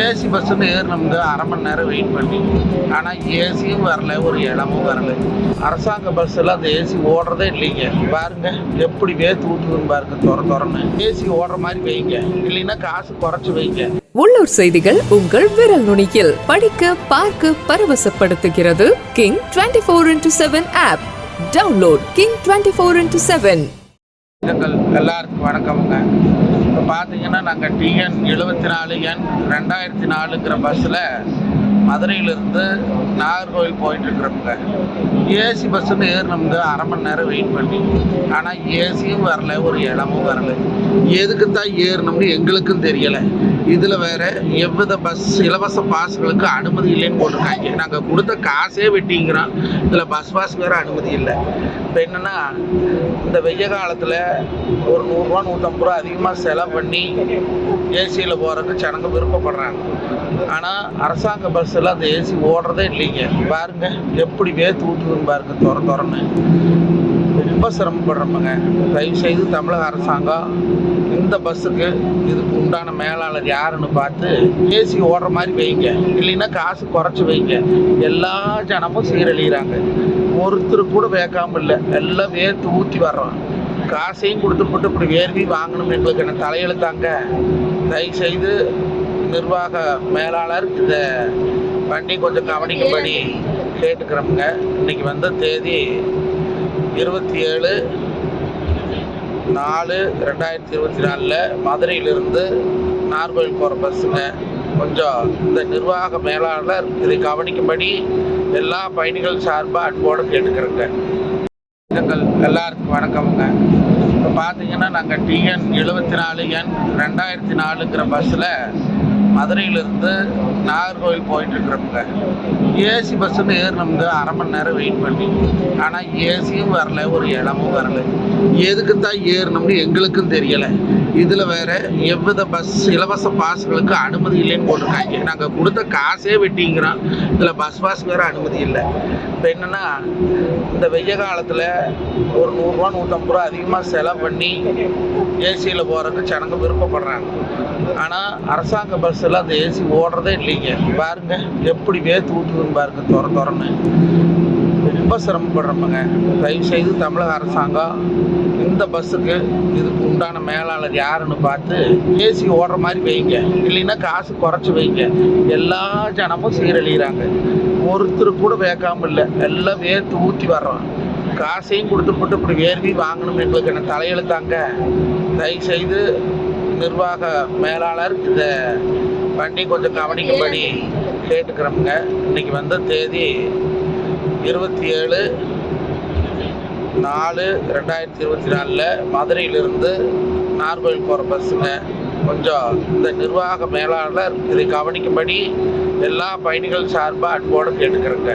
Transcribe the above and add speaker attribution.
Speaker 1: AC பஸ்ஸுன்னு ஏறினோம்ங்க அரை மணி நேரம் wait பண்ணி. ஆனால் ஏசியும் வரல ஒரு இடமும் வரல. அரசாங்க பஸ்ஸில் அந்த ஏசி ஓடுறதே இல்லைங்க. பாருங்க எப்படி வேத்து ஊற்றுதுன்னு பாருங்க துற துறன்னு ஏசி ஓடுற மாதிரி வைங்க. இல்லைன்னா காசு குறைச்சி வைங்க.
Speaker 2: உள்ளூர் செய்திகள் உங்கள் விரல் நுனியில். படிக்க பார்க்க பரவசப்படுத்துகிறது King twenty four into seven app download King twenty four into seven
Speaker 1: எங்கள் எல்லாருக்கும் வணக்கமுங்க. இப்போ பார்த்தீங்கன்னா நாங்கள் டிஎன் எழுபத்தி நாலு எண் ரெண்டாயிரத்தி நாலுங்கிற பஸ்ஸில் மதுரையிலேருந்து நாகர்கோவில் போயிட்டுருக்குறோமுங்க ஏசி பஸ்ஸுன்னு ஏறினோம்ங்க அரை மணி நேரம் வெயிட் பண்ணி. ஆனால் ஏசியும் வரல ஒரு இடமும் வரல. எதுக்கு தான் ஏறினோம்னு எங்களுக்கும் தெரியலை. இதில் வேற எவ்வித பஸ் இலவச பாஸ்களுக்கு அனுமதி இல்லைன்னு போட்டிருக்காங்க. நாங்கள் கொடுத்த காசே வெட்டிங்கிறோம். இதில் பஸ் பாஸ் வேறு அனுமதி இல்லை. இப்போ என்னென்னா இந்த வெய்ய காலத்தில் ஒரு நூறுரூவா நூற்றம்பது ரூபா அதிகமாக செலவு பண்ணி ஏசியில் போகிறதுக்கு ஜனங்க விருப்பப்படுறாங்க. ஆனால் அரசாங்க பஸ்ஸில் அந்த ஏசி ஓடுறதே இல்லை. இல்லைங்க பாருங்க எப்படி வேத்து ஊற்றுதுன்னு பாருங்க துற துறன்னு ரொம்ப சிரமப்படுறோமுங்க தயவு செய்து தமிழக அரசாங்கம் இந்த பஸ்ஸுக்கு இதுக்கு உண்டான மேலாளர் யாருன்னு பார்த்து ஏசி ஓடுற மாதிரி வைங்க. இல்லைன்னா காசு குறைச்சி வைங்க. எல்லா ஜனமும் சீரழிகிறாங்க ஒருத்தர் கூட வேக்காமல் இல்லை. எல்லாம் வேர்த்து ஊற்றி வர்றோம். காசையும் கொடுத்து போட்டு இப்படி வேர்வி வாங்கணும் எங்களுக்கு என்ன தலையெழுத்தாங்க? தயவு செய்து நிர்வாக மேலாளர் இதை வண்டி கொஞ்சம் கவனிக்கும்படி கேட்டுக்கிறோமுங்க. இன்னைக்கு வந்த தேதி இருபத்தி ஏழு நாலு ரெண்டாயிரத்தி இருபத்தி நாலில் மதுரையிலிருந்து நார்கோயில் போகிற பஸ்ஸுங்க. கொஞ்சம் இந்த நிர்வாக மேலாளர் இதை கவனிக்கும்படி எல்லா பயணிகள் சார்பாக அன்போடு கேட்டுக்கிறேங்க. எங்கள் எல்லாருக்கும் வணக்கமுங்க. இப்போ பார்த்தீங்கன்னா நாங்கள் டிஎன் எழுபத்தி நாலு எண் ரெண்டாயிரத்தி நாலுங்கிற பஸ்ஸில் மதுரையிலிருந்து நாகர்கோவில் போயிட்டுருக்குறோமுங்க. ஏசி பஸ்ஸுன்னு ஏறினோம்ங்க அரை மணி நேரம் வெயிட் பண்ணி. ஆனால் ஏசியும் வரல ஒரு இடமும் வரல. எதுக்கு தான் ஏறினோம்னு எங்களுக்கும் தெரியலை. இதில் வேற எவ்வித பஸ் இலவச பாஸ்களுக்கு அனுமதி இல்லைன்னு போட்டிருக்காங்க. நாங்கள் கொடுத்த காசே வெட்டிங்கிறோம். இதில் பஸ் பாஸ் வேறு அனுமதி இல்லை. இப்போ என்னென்னா இந்த வெய்ய காலத்தில் ஒரு நூறுரூவா நூற்றம்பது ரூபா அதிகமாக செலவு பண்ணி ஏசியில் போகிறதுக்கு ஜனங்க விருப்பப்படுறாங்க. ஆனால் அரசாங்க பஸ்ஸில் அந்த ஏசி ஓடுறதே இல்லை. இருக்கீங்க? பாருங்க எப்படி வேத்து ஊற்றுதுன்னு பாருங்க துற துறன்னு ரொம்ப சிரமப்படுறோமுங்க தயவு செய்து தமிழக அரசாங்கம் இந்த பஸ்ஸுக்கு இதுக்கு உண்டான மேலாளர் யாருன்னு பார்த்து ஏசி ஓடுற மாதிரி வைங்க. இல்லைன்னா காசு குறைச்சி வைங்க. எல்லா ஜனமும் சீரழிகிறாங்க ஒருத்தர் கூட வேக்காமல் இல்லை. எல்லாம் வேர்த்து ஊற்றி வர்றோம். காசையும் கொடுத்து போட்டு இப்படி வேர்வி வாங்கணும் எங்களுக்கு என்ன தலையெழுத்தாங்க? தயவு செய்து நிர்வாக மேலாளர் இதை வண்டி கொஞ்சம் கவனிக்கும்படி கேட்டுக்கிறோமுங்க. இன்னைக்கு வந்த தேதி இருபத்தி ஏழு நாலு ரெண்டாயிரத்தி இருபத்தி நாலில் மதுரையிலிருந்து நார்கோயில் போகிற பஸ்ஸுங்க. கொஞ்சம் இந்த நிர்வாக மேலாளர் இதை கவனிக்கும்படி எல்லா பயணிகள் சார்பாக அன்போடு கேட்டுக்கிறேங்க.